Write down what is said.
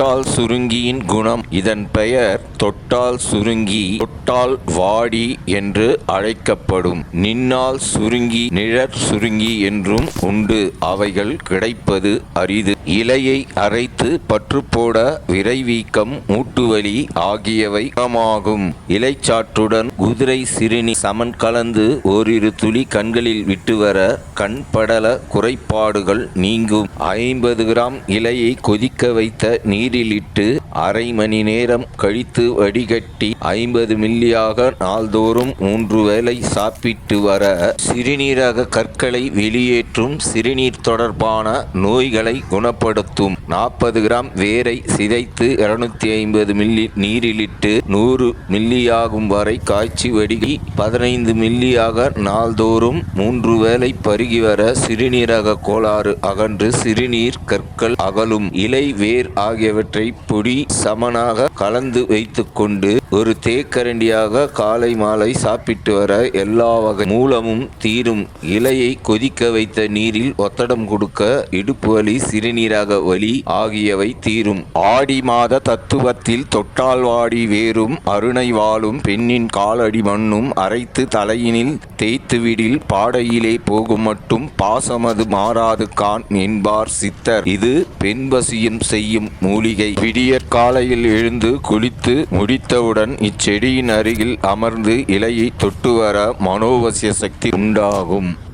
தொட்டால் சுருங்கியின் குணம். இதன் பெயர் தொட்டால் சுருங்கி தொட்டால் வாடி என்று அழைக்கப்படும். நின்னால் சுருங்கி நிழற் சுருங்கி என்றும் உண்டு. அவைகள் கிடைப்பது அரிது. இலையை அரைத்து பற்று போட விரைவீக்கம் மூட்டுவலி ஆகியவை குணமாகும். இலைச்சாற்றுடன் குதிரை சிறுநி சமன் கலந்து ஓரிரு துளி கண்களில் விட்டு வர கண் படல குறைபாடுகள் நீங்கும். ஐம்பது கிராம் இலையை கொதிக்க வைத்த நீரிலிட்டு அரை மணி நேரம் கழித்து வடிகட்டி ஐம்பது மில்லியாக நாள்தோறும் மூன்று வேளை சாப்பிட்டு வர சிறுநீரக கற்களை வெளியேற்றும் சிறுநீர் தொடர்பான நோய்களை குண குணப்படுத்தும் நாற்பது கிராம் வேரை சிதைத்து இருநூத்தி ஐம்பது மில்லி நீரிலிட்டு நூறு மில்லியாகும் வரை காய்ச்சி வடிகி பதினைந்து மில்லியாக நாள்தோறும் மூன்று வேளை பருகி வர சிறுநீரக கோளாறு அகன்று சிறுநீர் கற்கள் அகலும். இலை வேர் ஆகியவற்றை பொடி சமனாக கலந்து வைத்துக்கொண்டு ஒரு தேக்கரண்டியாக காலை மாலை சாப்பிட்டு வர எல்லா வகை மூலமும் தீரும். இலையை கொதிக்க வைத்த நீரில் ஒத்தடம் கொடுக்க இடுப்பு வலி சிறுநீரக வலி ஆகியவை தீரும். ஆடி மாத தத்துவத்தில் தொட்டால் வாடி வேரும் அருணை வாழும் பெண்ணின் காலடி மண்ணும் அரைத்து தலையினில் தேய்த்துவிடில் பாடையிலே போகும் மட்டும் பாசமது மாறாது கான் என்பார் சித்தர். இது பெண்பசியும் செய்யும் மூலிகை. விடியற் காலையில் எழுந்து குளித்து முடித்தவுடன் இச்செடியின் அருகில் அமர்ந்து இலையை தொட்டு வர மனோவசிய சக்தி உண்டாகும்.